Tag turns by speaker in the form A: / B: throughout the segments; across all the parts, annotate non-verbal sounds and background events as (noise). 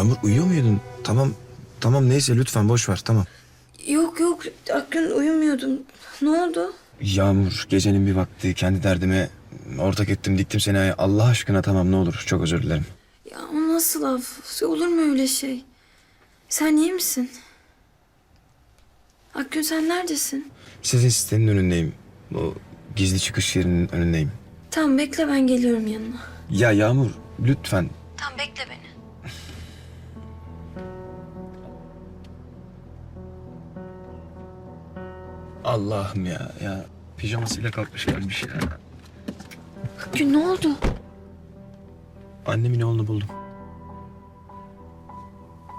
A: Yağmur uyuyor muydun? Tamam tamam neyse lütfen boş ver tamam.
B: Yok yok Akgün uyumuyordum. Ne oldu?
A: Yağmur gecenin bir vakti kendi derdime ortak ettim diktim seni ayağa. Allah aşkına tamam ne olur çok özür dilerim.
B: Ya o nasıl laf? Olur mu öyle şey? Sen iyi misin? Akgün sen neredesin?
A: Sizin sitenin önündeyim. O gizli çıkış yerinin önündeyim.
B: Tamam bekle ben geliyorum yanına.
A: Ya Yağmur lütfen.
B: Tamam bekle beni.
A: Allah'ım ya ya. Pijamasıyla kalkmış gelmiş ya.
B: Akgün ne oldu?
A: Annemin oğlunu buldum.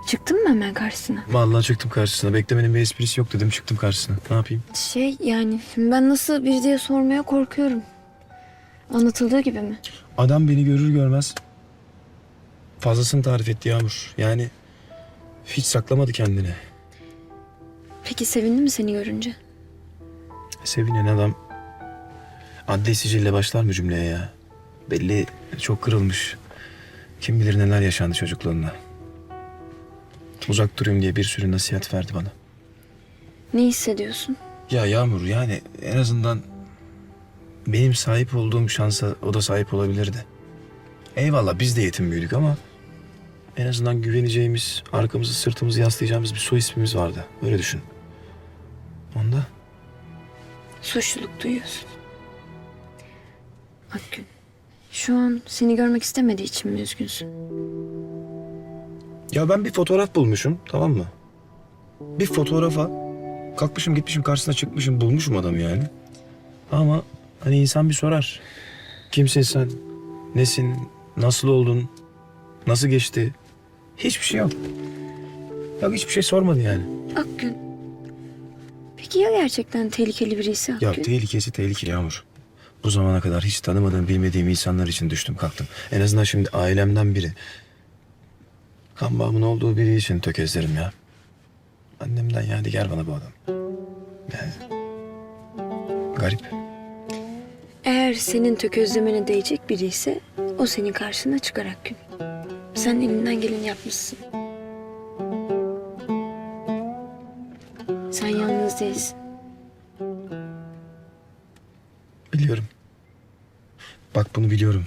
B: Çıktın mı hemen karşısına?
A: Vallahi çıktım karşısına. Beklemenin bir esprisi yok dedim çıktım karşısına. Ne yapayım?
B: Şey yani ben nasıl bir diye sormaya korkuyorum. Anlatıldığı gibi mi?
A: Adam beni görür görmez fazlasını tarif etti Yağmur. Yani hiç saklamadı kendini.
B: Peki sevindi mi seni görünce?
A: Sevinen adam adli sicille başlar mı cümleye ya? Belli çok kırılmış. Kim bilir neler yaşandı çocukluğunda. Uzak durayım diye bir sürü nasihat verdi bana.
B: Ne hissediyorsun?
A: Ya Yağmur yani en azından benim sahip olduğum şansa o da sahip olabilirdi. Eyvallah biz de yetim büyüdük ama en azından güveneceğimiz, arkamızı sırtımızı yaslayacağımız bir soy ismimiz vardı. Öyle düşün. Onda
B: Suçluluk duyuyorsun. Akgün, şu an seni görmek istemediği için mi üzgünsün?
A: Ya ben bir fotoğraf bulmuşum tamam mı? Bir fotoğrafa kalkmışım gitmişim karşısına çıkmışım bulmuşum adamı yani. Ama hani insan bir sorar. Kimsin sen? Nesin? Nasıl oldun? Nasıl geçti? Hiçbir şey yok. Yok hiçbir şey sormadı yani.
B: Akgün. Peki ya gerçekten tehlikeli birisi Akgün?
A: Ya tehlikesi tehlikeli Yağmur. Bu zamana kadar hiç tanımadığım, bilmediğim insanlar için düştüm kalktım. En azından şimdi ailemden biri. Kan bağımın olduğu biri için tökezlerim ya. Annemden yani gel bana bu adam. Yani. Garip.
B: Eğer senin tökezlemene değecek biri ise o senin karşına çıkar Akgün. Sen elinden geleni yapmışsın. Değilsin.
A: Biliyorum. Bak bunu biliyorum.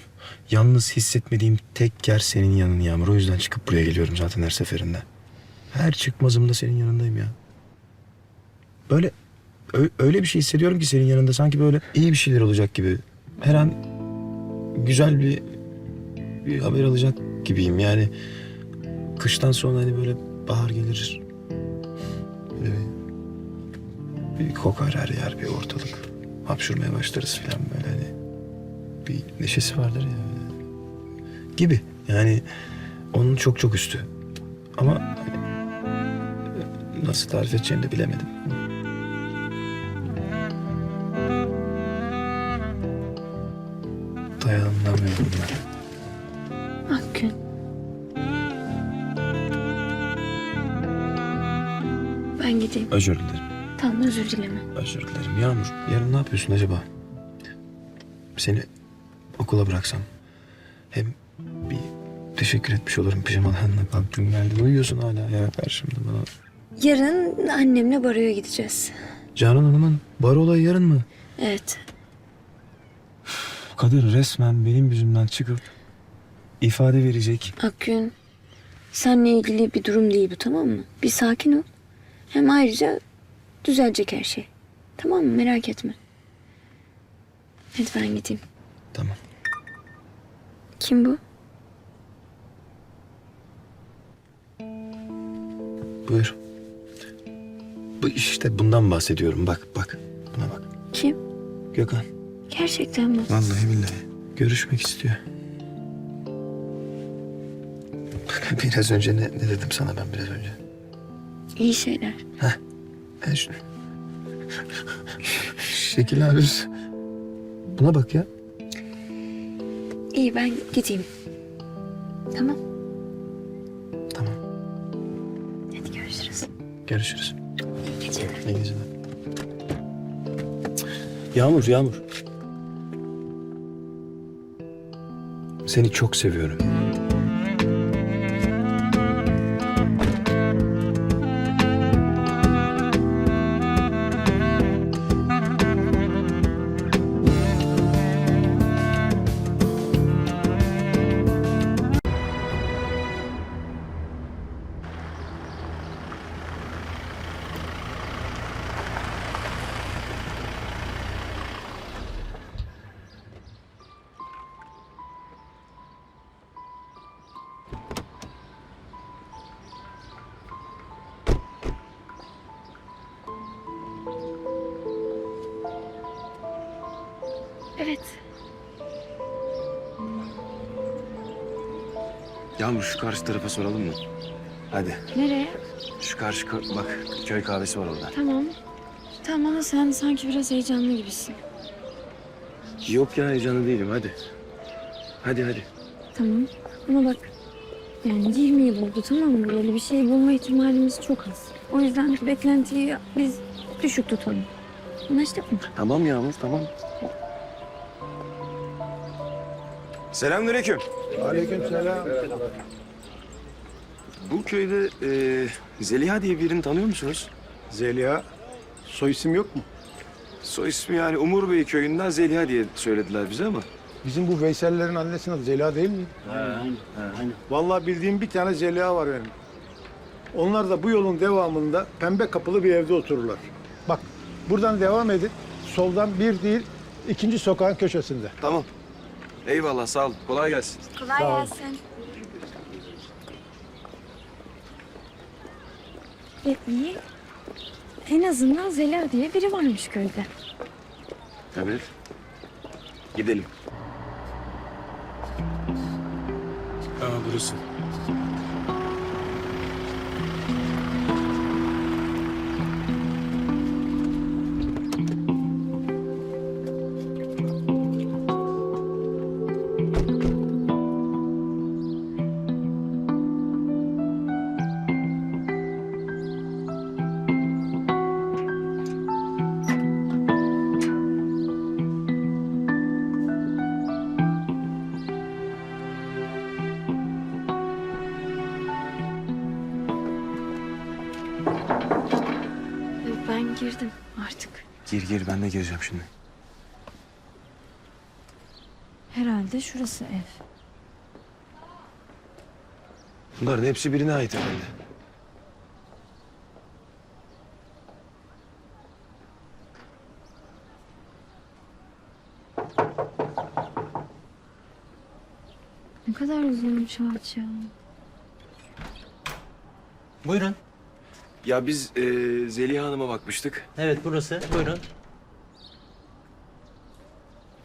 A: Yalnız hissetmediğim tek yer senin yanın Yağmur. O yüzden çıkıp buraya geliyorum zaten her seferinde. Her çıkmazımda senin yanındayım ya. Böyle öyle bir şey hissediyorum ki senin yanında sanki böyle iyi bir şeyler olacak gibi. Her an güzel bir, bir haber alacak gibiyim. Yani kıştan sonra hani böyle bahar gelir. Böyle bir, bir kokar her yer bir ortalık. Hapşurmaya başlarız falan böyle hani bir neşesi vardır ya. öyle. Gibi yani onun çok çok üstü. Ama hani, nasıl tarif edeceğimi de bilemedim. Dayanamıyorum ben.
B: Akgün. Ben gideyim.
A: Özür dilerim.
B: Tamam özür dileme.
A: Özür dilerim. Yağmur yarın ne yapıyorsun acaba? Seni okula bıraksam. Hem bir teşekkür etmiş olurum pijamalarına kalktın geldin. Uyuyorsun hala ya karşımda bana.
B: Yarın annemle baroya gideceğiz.
A: Canan Hanım'ın bar olayı yarın mı?
B: Evet.
A: Kadir resmen benim yüzümden çıkıp ifade verecek.
B: Akgün, seninle ilgili bir durum değil bu tamam mı? Bir sakin ol. Hem ayrıca düzelecek her şey. Tamam mı? Merak etme. Hadi ben gideyim.
A: Tamam.
B: Kim bu?
A: Buyur. Bu işte bundan bahsediyorum. Bak bak. Buna bak.
B: Kim?
A: Gökhan.
B: Gerçekten mi?
A: Vallahi billahi. Görüşmek istiyor. Bak (laughs) biraz önce ne, ne dedim sana ben biraz önce?
B: İyi şeyler.
A: Ha, şu... Şekil abi. Buna bak ya.
B: İyi ben gideyim. Tamam.
A: Tamam.
B: Hadi görüşürüz.
A: Görüşürüz.
B: İyi geceler.
A: İyi geceler. Yağmur, Yağmur. Seni çok seviyorum. Yağmur şu karşı tarafa soralım mı? Hadi.
B: Nereye?
A: Şu karşı bak köy kahvesi var orada.
B: Tamam. Tamam ama sen sanki biraz heyecanlı gibisin.
A: Yok ya heyecanlı değilim hadi. Hadi hadi.
B: Tamam. Ama bak yani 20 yıl oldu tamam mı? Böyle bir şey bulma ihtimalimiz çok az. O yüzden beklentiyi biz düşük tutalım. Anlaştık mı?
A: Tamam Yağmur tamam. Selamünaleyküm.
C: Aleykümselam.
A: Bu köyde e, Zeliha diye birini tanıyor musunuz?
C: Zeliha. Soy isim yok mu?
A: Soy ismi yani Umur Bey köyünden Zeliha diye söylediler bize ama.
C: Bizim bu Veysellerin annesinin adı Zeliha değil mi? Vallahi bildiğim bir tane Zeliha var benim. Onlar da bu yolun devamında pembe kapılı bir evde otururlar. Bak buradan devam edin. Soldan bir değil ikinci sokağın köşesinde.
A: Tamam. Eyvallah sağ ol. Kolay gelsin.
B: Kolay
C: Sağ ol.
B: gelsin. E, iyi. En azından Zeliha diye biri varmış köyde.
A: Evet. Gidelim. Aa burası. Gir gir ben de gireceğim şimdi.
B: Herhalde şurası ev.
A: Bunların hepsi birine ait herhalde.
B: Ne kadar uzunmuş ağaç ya.
D: Buyurun.
A: Ya biz e, Zeliha Hanım'a bakmıştık.
D: Evet burası. Buyurun.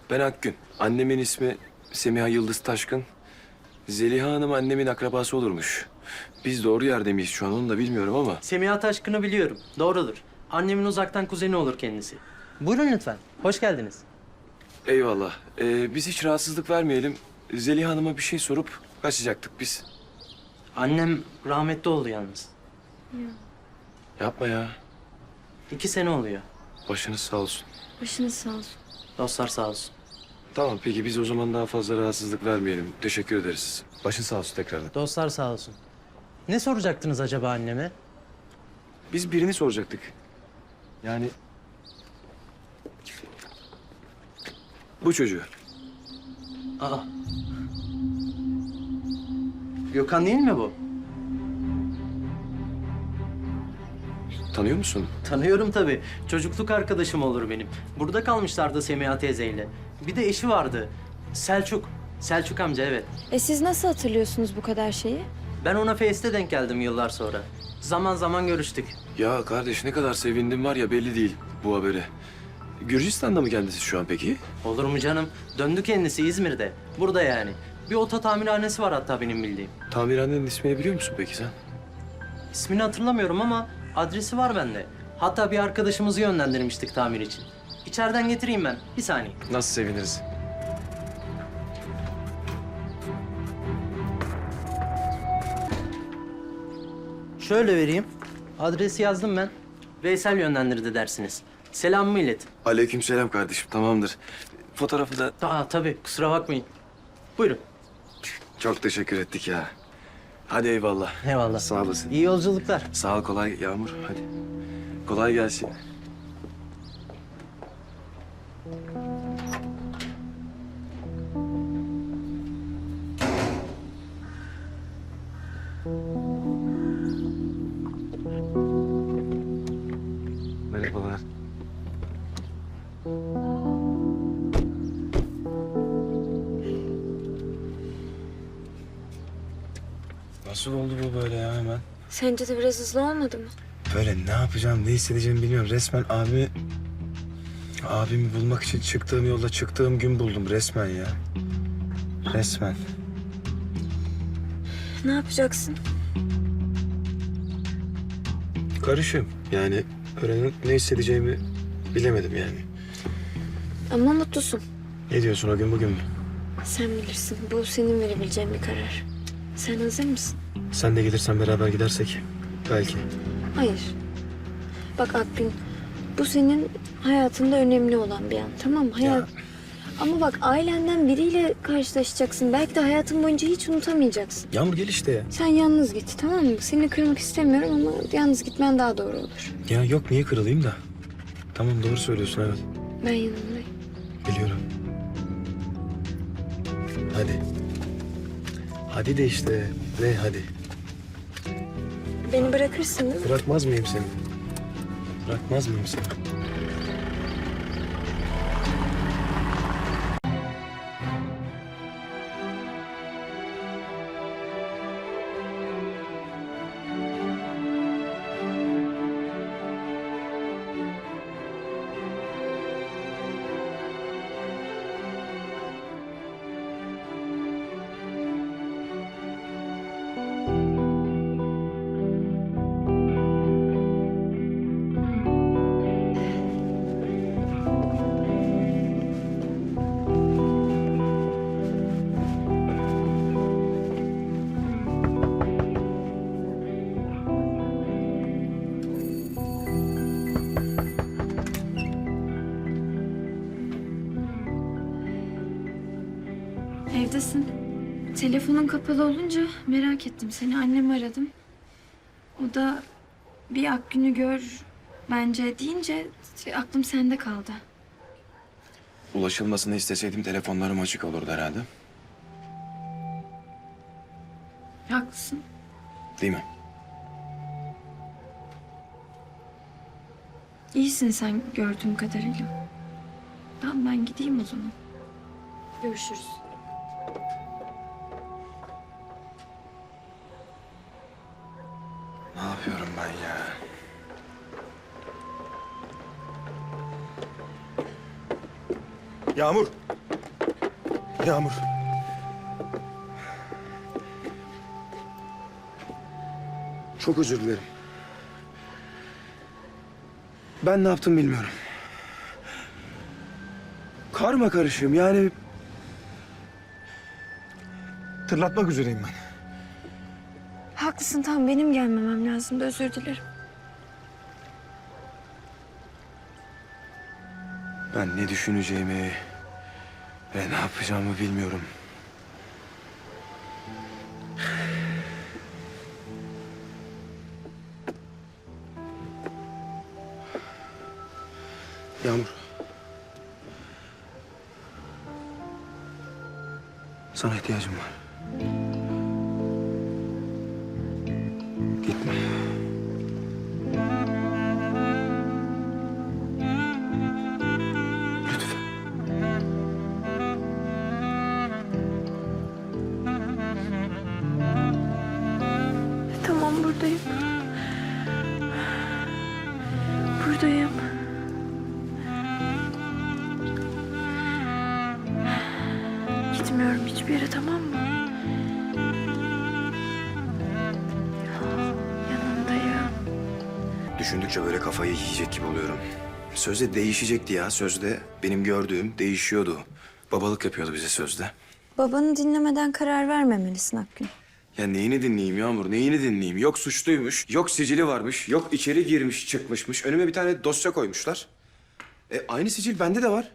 A: Ben Akgün. Annemin ismi Semiha Yıldız Taşkın. Zeliha Hanım annemin akrabası olurmuş. Biz doğru yerde miyiz şu an onu da bilmiyorum ama.
D: Semiha Taşkın'ı biliyorum. Doğrudur. Annemin uzaktan kuzeni olur kendisi. Buyurun lütfen. Hoş geldiniz.
A: Eyvallah. E, biz hiç rahatsızlık vermeyelim. Zeliha Hanım'a bir şey sorup kaçacaktık biz.
D: Annem rahmetli oldu yalnız.
A: Yapma ya.
D: İki sene oluyor.
A: Başınız sağ olsun.
B: Başınız sağ olsun.
D: Dostlar sağ olsun.
A: Tamam peki biz o zaman daha fazla rahatsızlık vermeyelim. Teşekkür ederiz. Başın sağ olsun tekrardan.
D: Dostlar sağ olsun. Ne soracaktınız acaba anneme?
A: Biz birini soracaktık. Yani... Bu çocuğu.
D: Aa. Gökhan değil mi bu?
A: Tanıyor musun?
D: Tanıyorum tabii. Çocukluk arkadaşım olur benim. Burada kalmışlardı Semiha teyzeyle. Bir de eşi vardı. Selçuk. Selçuk amca evet.
B: E siz nasıl hatırlıyorsunuz bu kadar şeyi?
D: Ben ona Face'te denk geldim yıllar sonra. Zaman zaman görüştük.
A: Ya kardeş ne kadar sevindim var ya belli değil bu habere. Gürcistan'da mı kendisi şu an peki?
D: Olur mu canım? Döndü kendisi İzmir'de. Burada yani. Bir oto tamirhanesi var hatta benim bildiğim.
A: Tamirhanenin ismini biliyor musun peki sen?
D: İsmini hatırlamıyorum ama adresi var bende. Hatta bir arkadaşımızı yönlendirmiştik tamir için. İçeriden getireyim ben. Bir saniye.
A: Nasıl seviniriz?
D: Şöyle vereyim. Adresi yazdım ben. Veysel yönlendirdi dersiniz. Selamımı ilet.
A: Aleykümselam kardeşim tamamdır. Fotoğrafı da
D: Aa tabii kusura bakmayın. Buyurun.
A: çok teşekkür ettik ya. Hadi eyvallah.
D: Eyvallah.
A: Sağ olasın.
D: İyi yolculuklar.
A: Sağ ol kolay Yağmur hadi. Kolay gelsin. Nasıl oldu bu böyle ya hemen?
B: Sence de biraz hızlı olmadı mı?
A: Böyle ne yapacağım, ne hissedeceğimi bilmiyorum. Resmen abi Abimi bulmak için çıktığım yolda çıktığım gün buldum resmen ya. Resmen.
B: Ne yapacaksın?
A: Karışım. Yani öğrenip ne hissedeceğimi bilemedim yani.
B: Ama mutlusun.
A: Ne diyorsun o gün bugün mü?
B: Sen bilirsin. Bu senin verebileceğin bir karar. Sen hazır mısın?
A: Sen de gelirsen beraber gidersek belki.
B: Hayır. Bak Akgün, bu senin hayatında önemli olan bir an. Tamam mı? Hayat... Ama bak ailenden biriyle karşılaşacaksın. Belki de hayatın boyunca hiç unutamayacaksın.
A: Yağmur gel işte ya.
B: Sen yalnız git tamam mı? Seni kırmak istemiyorum ama yalnız gitmen daha doğru olur.
A: Ya yok niye kırılayım da. Tamam doğru söylüyorsun evet.
B: Ben yanındayım.
A: Biliyorum. Hadi. Hadi de işte. Ne hadi.
B: Beni bırakırsın değil mi?
A: Bırakmaz mıyım seni? Bırakmaz mıyım seni?
B: Evdesin. Telefonun kapalı olunca merak ettim seni. Annemi aradım. O da bir Akgün'ü gör bence deyince aklım sende kaldı.
A: Ulaşılmasını isteseydim telefonlarım açık olurdu herhalde.
B: Haklısın.
A: Değil mi?
B: İyisin sen gördüğüm kadarıyla. Tamam ben gideyim o zaman. Görüşürüz.
A: Yağmur. Yağmur. Çok özür dilerim. Ben ne yaptım bilmiyorum. Karma karışığım yani.
C: Tırlatmak üzereyim ben.
B: Haklısın tamam benim gelmemem lazım. Özür dilerim.
A: Ben ne düşüneceğimi ve ne yapacağımı bilmiyorum. Yağmur. Sana ihtiyacım var. Gitme. Düşündükçe böyle kafayı yiyecek gibi oluyorum. Sözde değişecekti ya. Sözde benim gördüğüm değişiyordu. Babalık yapıyordu bize sözde.
B: Babanı dinlemeden karar vermemelisin Akgün.
A: Ya neyini dinleyeyim Yağmur, neyini dinleyeyim? Yok suçluymuş, yok sicili varmış, yok içeri girmiş çıkmışmış. Önüme bir tane dosya koymuşlar. E, aynı sicil bende de var.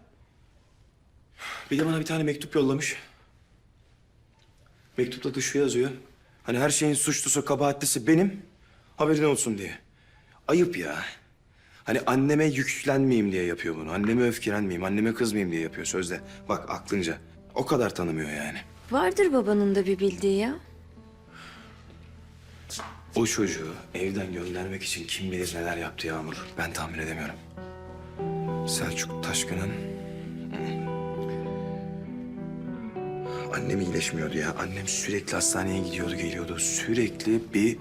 A: Bir de bana bir tane mektup yollamış. Mektupta da şu yazıyor. Hani her şeyin suçlusu, kabahatlisi benim. Haberin olsun diye. Ayıp ya. Hani anneme yüklenmeyeyim diye yapıyor bunu. Anneme öfkelenmeyeyim, anneme kızmayayım diye yapıyor sözde. Bak aklınca. O kadar tanımıyor yani.
B: Vardır babanın da bir bildiği ya.
A: O çocuğu evden göndermek için kim bilir neler yaptı Yağmur. Ben tahmin edemiyorum. Selçuk Taşkın'ın... Annem iyileşmiyordu ya. Annem sürekli hastaneye gidiyordu, geliyordu. Sürekli bir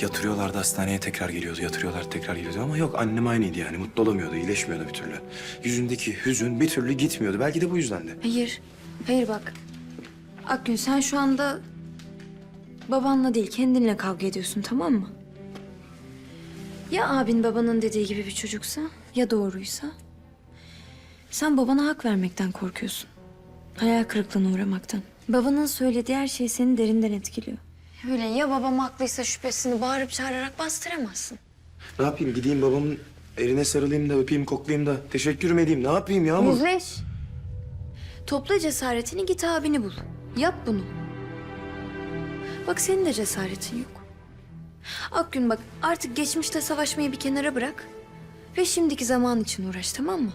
A: Yatırıyorlardı hastaneye tekrar geliyordu, yatırıyorlar tekrar geliyordu ama yok annem aynıydı yani mutlu olamıyordu, iyileşmiyordu bir türlü. Yüzündeki hüzün bir türlü gitmiyordu. Belki de bu yüzden de.
B: Hayır. Hayır bak. Akgün sen şu anda babanla değil kendinle kavga ediyorsun tamam mı? Ya abin babanın dediği gibi bir çocuksa ya doğruysa? Sen babana hak vermekten korkuyorsun. Hayal kırıklığına uğramaktan. Babanın söylediği her şey seni derinden etkiliyor. Öyle ya babam haklıysa şüphesini bağırıp çağırarak bastıramazsın.
A: Ne yapayım gideyim babamın eline sarılayım da öpeyim koklayayım da teşekkür mü edeyim ne yapayım Yağmur?
B: Yüzleş. Topla cesaretini git abini bul. Yap bunu. Bak senin de cesaretin yok. Akgün bak artık geçmişte savaşmayı bir kenara bırak. Ve şimdiki zaman için uğraş tamam mı?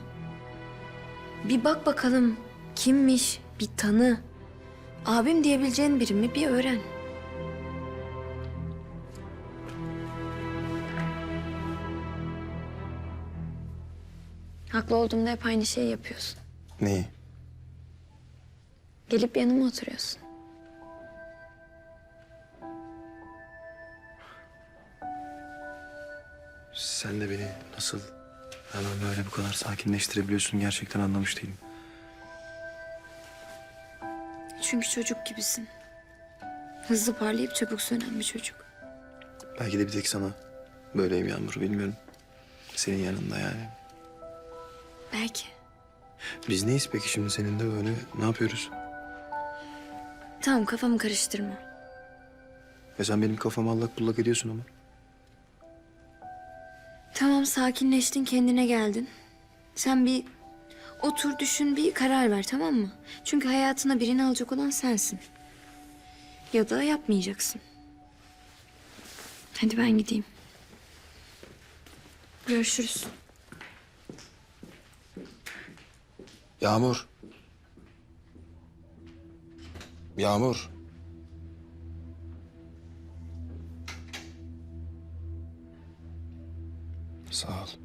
B: Bir bak bakalım kimmiş bir tanı. Abim diyebileceğin biri mi bir öğren. Haklı olduğumda hep aynı şeyi yapıyorsun.
A: Neyi?
B: Gelip yanıma oturuyorsun.
A: Sen de beni nasıl hemen böyle bu kadar sakinleştirebiliyorsun gerçekten anlamış değilim.
B: Çünkü çocuk gibisin. Hızlı parlayıp çabuk sönen bir çocuk.
A: Belki de bir tek sana böyleyim Yağmur bilmiyorum. Senin yanında yani.
B: Belki.
A: Biz neyiz peki şimdi seninle böyle ne yapıyoruz?
B: Tamam kafamı karıştırma.
A: Ve sen benim kafamı allak bullak ediyorsun ama.
B: Tamam sakinleştin kendine geldin. Sen bir otur düşün bir karar ver tamam mı? Çünkü hayatına birini alacak olan sensin. Ya da yapmayacaksın. Hadi ben gideyim. Görüşürüz.
A: Yağmur. Yağmur. Sağ ol.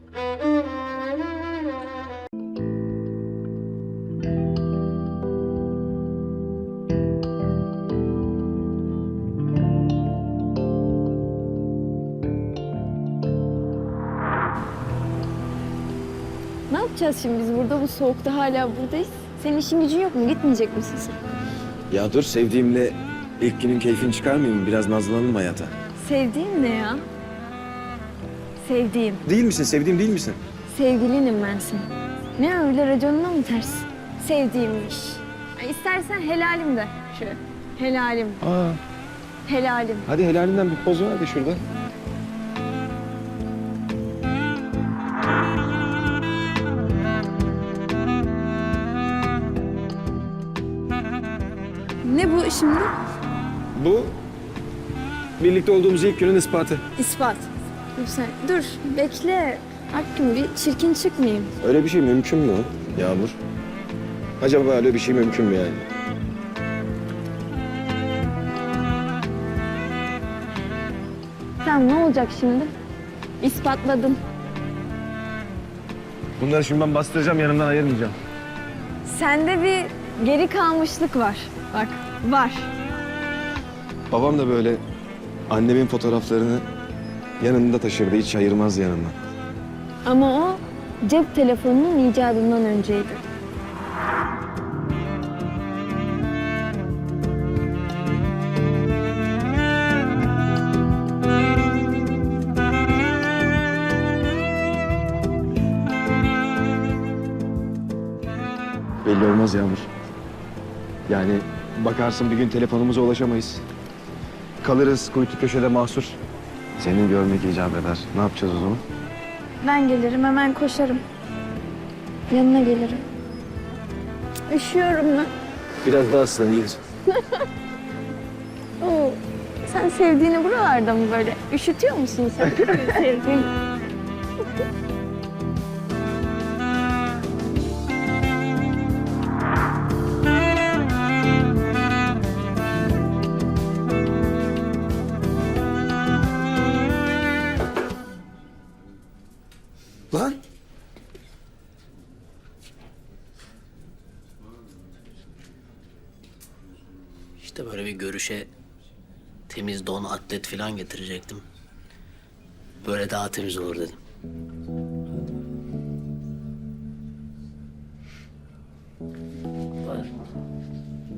B: Şimdi biz burada bu soğukta hala buradayız? Senin işin gücün yok mu? Gitmeyecek misin sen?
A: Ya dur sevdiğimle ilk günün keyfini çıkarmayayım? Biraz nazlanalım hayata.
B: Sevdiğin ne ya? Sevdiğim.
A: Değil misin? Sevdiğim değil misin?
B: Sevgilinim ben senin. Ne öyle raconuna mı ters? Sevdiğimmiş. Ay, İstersen helalim de. Şöyle. Helalim.
A: Aa,
B: Helalim.
A: hadi helalinden bir poz ver hadi şurada.
B: Şimdi?
A: Bu birlikte olduğumuz ilk günün ispatı.
B: İspat. Sen. Dur. Bekle. Hakkım bir çirkin çıkmayayım.
A: Öyle bir şey mümkün mü Yağmur? Acaba öyle bir şey mümkün mü yani?
B: Tamam ne olacak şimdi? İspatladım.
A: Bunları şimdi ben bastıracağım yanımdan ayırmayacağım.
B: Sende bir geri kalmışlık var. Bak var.
A: Babam da böyle annemin fotoğraflarını yanında taşırdı. Hiç ayırmazdı yanından.
B: Ama o cep telefonunun icadından önceydi.
A: Belli olmaz Yağmur. Yani bakarsın bir gün telefonumuza ulaşamayız. Kalırız kuytu köşede mahsur. Senin görmek icap eder. Ne yapacağız o zaman?
B: Ben gelirim hemen koşarım. Yanına gelirim. Üşüyorum ben.
A: Biraz daha ıslan iyiyiz. (laughs)
B: Oo, sen sevdiğini buralarda mı böyle? Üşütüyor musun sen? (laughs) Sevdiğin.
E: Görüşe temiz don, atlet falan getirecektim. Böyle daha temiz olur dedim.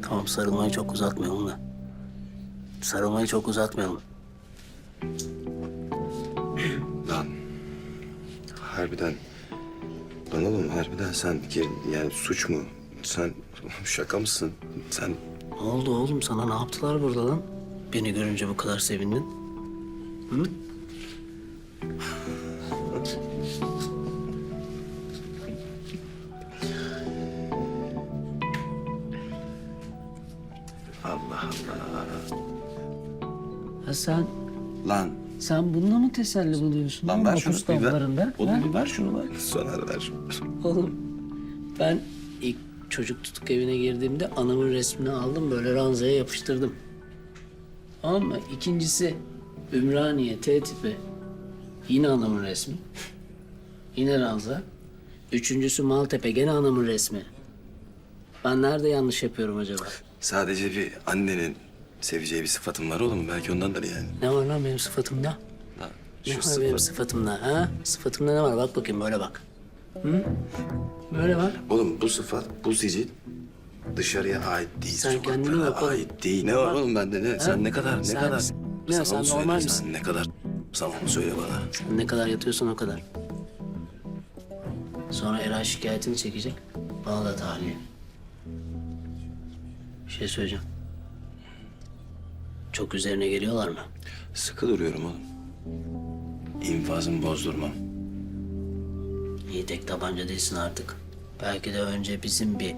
E: Tamam sarılmayı çok uzatmayalım da. Sarılmayı çok uzatmayalım. (clears throat)
A: Lan. Harbiden. Lan oğlum harbiden sen yani suç mu? Sen (laughs) şaka mısın? Sen
E: Ne oldu oğlum sana ne yaptılar burada lan? Beni görünce bu kadar sevindin. Hı?
A: Allah Allah.
E: Ha sen
A: Lan.
E: sen bunda mı teselli buluyorsun?
A: Lan
E: oğlum,
A: ver şunu.
E: hapus
A: Bir ver.
E: damlarında, ha?
A: Oğlum bir ver şunu lan. Soner ver.
E: Oğlum ben çocuk tutuk evine girdiğimde anamın resmini aldım böyle ranzaya yapıştırdım. Tamam mı? İkincisi Ümraniye T tipi. Yine anamın resmi. Yine ranza. Üçüncüsü Maltepe gene anamın resmi. Ben nerede yanlış yapıyorum acaba?
A: Sadece bir annenin seveceği bir sıfatım var oğlum. Belki ondandır yani.
E: Ne var lan benim sıfatımda?
A: Lan
E: Ne var benim
A: sıfat.
E: sıfatımda ha? Sıfatımda ne var? Bak bakayım böyle bak. Hı? Böyle bak.
A: Oğlum bu sıfat, bu sicil dışarıya ait değil.
E: Sen kendine bak oğlum.
A: ait değil. Ne var oğlum bende ne? Sen ne kadar, ne
E: Sen-
A: kadar?
E: Ne,
A: Sana
E: sen
A: onu söyle,
E: normal
A: sen
E: misin?
A: ne kadar? Sana onu söyle bana.
E: Sen ne kadar yatıyorsan o kadar. Sonra Eray şikayetini çekecek. Bana da tahliye. Bir şey söyleyeceğim. Çok üzerine geliyorlar mı?
A: Sıkı duruyorum oğlum. İnfazımı bozdurmam.
E: İyi tek tabanca değilsin artık. Belki de önce bizim bir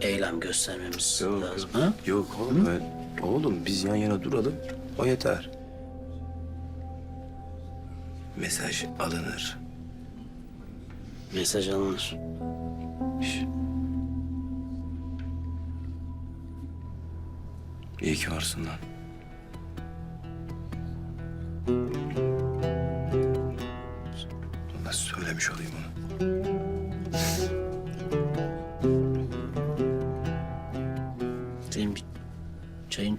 E: eylem göstermemiz
A: Yok,
E: lazım. Ha?
A: Yok oğlum ben... Oğlum biz yan yana duralım. O yeter. Mesaj alınır.
E: Mesaj alınır.
A: Şş. İyi ki varsın lan. Nasıl söylemiş olayım onu?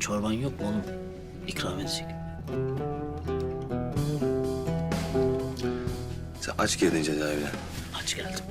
E: Çorban yok mu oğlum? İkram edecek.
A: Sen aç girdin cezaevine.
E: Aç geldim.